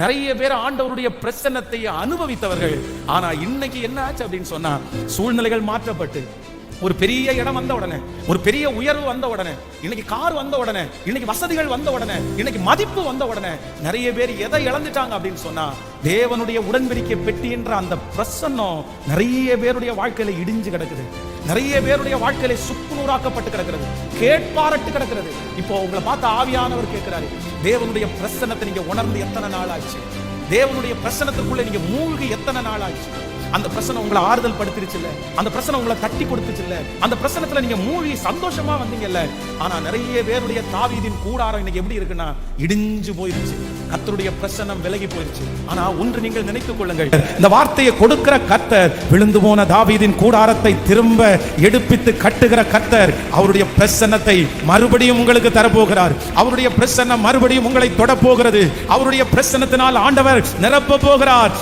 நிறைய பேர் ஆண்டவருடைய பிரச்சனத்தை அனுபவித்தவர்கள். ஆனா இன்னைக்கு என்ன ஆச்சு அப்படின்னு சொன்னா சூழ்நிலைகள் மாற்றப்பட்டு. ஒரு பெரிய இடம் வந்த உடனே ஒரு பெரிய உயர்வு வந்த உடனே இன்னைக்கு கார் வந்த உடனே இன்னைக்கு வசதிகள் வந்த உடனே இன்னைக்கு மதிப்பு வந்த உடனே நிறைய பேர் எதை இழந்துட்டாங்க அப்படின்னு சொன்னா தேவனுடைய உடன்படிக்கை பெட்டி என்ற அந்த பிரசன்னம் நிறைய பேருடைய வாழ்க்கையில இடிஞ்சு கிடக்குது. நிறைய பேருடைய வாழ்க்கையில சுக்குநூறாக்கப்பட்டு கிடக்கிறது. கேட்பாரட்டு கிடக்கிறது. இப்போ உங்களை பார்த்து ஆவியானவர் கேட்கிறாரு தேவனுடைய பிரசன்னத்தை நீங்க உணர்ந்து எத்தனை நாள் ஆச்சு? தேவனுடைய பிரசனத்துக்குள்ள நீங்க மூழ்கி எத்தனை நாள் ஆச்சு? அந்த பிரச்சனை உங்களை ஆறுதல் படுத்திருச்சு இல்ல அந்த பிரச்சனை உங்களை தட்டி கொடுத்துச்சு இல்ல அந்த பிரச்சனத்துல நீங்க மூழ்கி சந்தோஷமா வந்தீங்கல்ல? ஆனா நிறைய பேருடைய தாவீதின் கூடாரம் இன்னைக்கு எப்படி இருக்குன்னா இடிஞ்சு போயிருச்சு. கத்தருடைய பிரசனம் விலகி போயிருச்சு. ஆனா ஒன்று நீங்கள் நினைத்துக் கொள்ளுங்கள். இந்த வார்த்தையை கொடுக்கிற கத்தர் விழுந்து போன தாவீதின் கூடாரத்தை திரும்ப எடுப்பித்து கட்டுகிற கத்தர் அவருடைய பிரசன்னத்தை மறுபடியும் உங்களுக்கு தரப்போகிறார். அவருடைய பிரசன்னம் மறுபடியும் உங்களை தொட போகிறது அவருடைய பிரசன்னத்தினால் ஆண்டவர் நிரப்ப போகிறார்.